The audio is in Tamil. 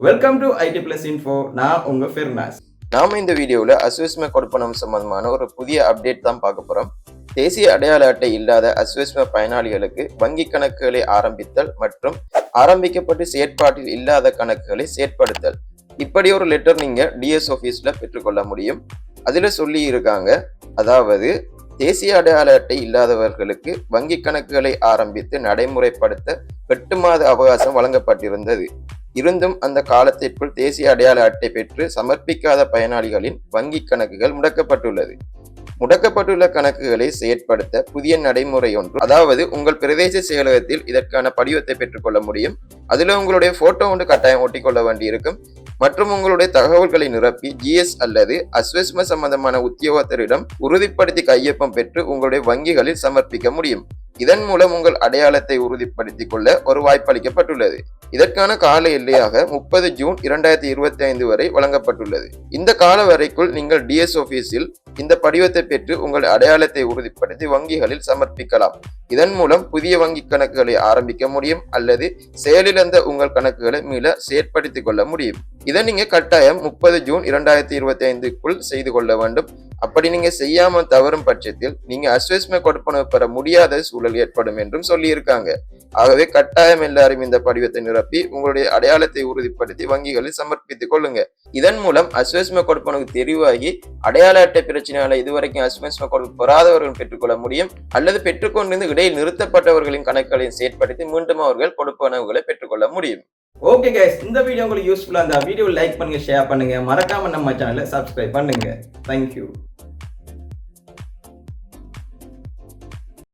Welcome to IT plus info நான் உங்க ஃபெர்னாஸ் நாம இந்த வீடியோவில் அஸ்வஸ்ம கொடுப்பனம் சம்பந்தமான ஒரு புதிய அப்டேட் தான் பார்க்க போறோம். தேசிய அடையாள அட்டை இல்லாத அஸ்வஸ்ம பயனாளிகளுக்கு வங்கி கணக்குகளை ஆரம்பித்தல் மற்றும் ஆரம்பிக்கப்பட்டு செயற்பாட்டில் இல்லாத கணக்குகளை செயற்படுத்தல். இப்படி ஒரு லெட்டர் நீங்கள் டிஎஸ் ஆஃபீஸில் பெற்றுக்கொள்ள முடியும். அதில் சொல்லி இருக்காங்க அதாவது தேசிய அடையாள அட்டை இல்லாதவர்களுக்கு வங்கி கணக்குகளை ஆரம்பித்து நடைமுறைப்படுத்த எட்டு மாத அவகாசம் வழங்கப்பட்டிருந்தது. இருந்தும் அந்த காலத்திற்குள் தேசிய அடையாள அட்டை பெற்று சமர்ப்பிக்காத பயனாளிகளின் வங்கி கணக்குகள் முடக்கப்பட்டுள்ளது. முடக்கப்பட்டுள்ள கணக்குகளை செயற்படுத்த புதிய நடைமுறை ஒன்று அதாவது உங்கள் பிரதேச செயலகத்தில் இதற்கான படிவத்தை பெற்றுக்கொள்ள முடியும். அதில் உங்களுடைய போட்டோ ஒன்று கட்டாயம் ஒட்டிக்கொள்ள வேண்டியிருக்கும். மற்றும் உங்களுடைய தகவல்களை நிரப்பி ஜிஎஸ் அல்லது அஸ்வஸ்ம சம்பந்தமான உத்தியோகத்தரிடம் உறுதிப்படுத்தி கையொப்பம் பெற்று உங்களுடைய வங்கிகளில் சமர்ப்பிக்க முடியும். இதன் மூலம் உங்கள் அடையாளத்தை உறுதிப்படுத்திக் கொள்ள ஒரு வாய்ப்பளிக்கப்பட்டுள்ளது இதற்கான கால எல்லையாக முப்பது ஜூன் இரண்டாயிரத்தி இருபத்தி ஐந்து வரை வழங்கப்பட்டுள்ளது. இந்த கால வரைக்குள் நீங்கள் டிஎஸ் ஆபீஸில் இந்த படிவத்தை பெற்று உங்கள் அடையாளத்தை உறுதிப்படுத்தி வங்கிகளில் சமர்ப்பிக்கலாம். இதன் மூலம் புதிய வங்கி கணக்குகளை ஆரம்பிக்க முடியும் அல்லது செயலிழந்த உங்கள் கணக்குகளை மீள செயற்படுத்திக் கொள்ள முடியும். இதை நீங்க கட்டாயம் முப்பது ஜூன் இரண்டாயிரத்தி இருபத்தி ஐந்துக்குள் செய்து கொள்ள வேண்டும். அப்படி நீங்க செய்யாமல் தவறும் பட்சத்தில் நீங்க அஸ்வஸ்ம கொடுப்பனவு பெற முடியாத சூழல் ஏற்படும் என்றும் சொல்லியிருக்காங்க. ஆகவே கட்டாயம் எல்லாரும் இந்த படிவத்தை நிரப்பி உங்களுடைய அடையாளத்தை உறுதிப்படுத்தி வங்கிகளில் சமர்ப்பித்துக் கொள்ளுங்க. இதன் மூலம் அஸ்வஸ்ம கொடுப்பனுக்கு தெரிவாகி அடையாள அட்டை பிரச்சனையால இதுவரைக்கும் அஸ்வஸ்ம கொடுப்பு பெறாதவர்கள் பெற்றுக்கொள்ள முடியும். அல்லது பெற்றுக்கொண்டிருந்து இடையில் நிறுத்தப்பட்டவர்களின் கணக்குகளையும் செயற்படுத்தி மீண்டும் அவர்கள் கொடுப்பனவுகளை பெற்றுக்கொள்ள முடியும். ஓகே கைஸ் இந்த வீடியோ உங்களுக்கு யூஸ்ஃபுல்லாக இருந்தால் வீடியோ லைக் பண்ணுங்க ஷேர் பண்ணுங்க. மறக்காம நம்ம சேனலை சப்ஸ்கிரைப் பண்ணுங்க. தேங்க்யூ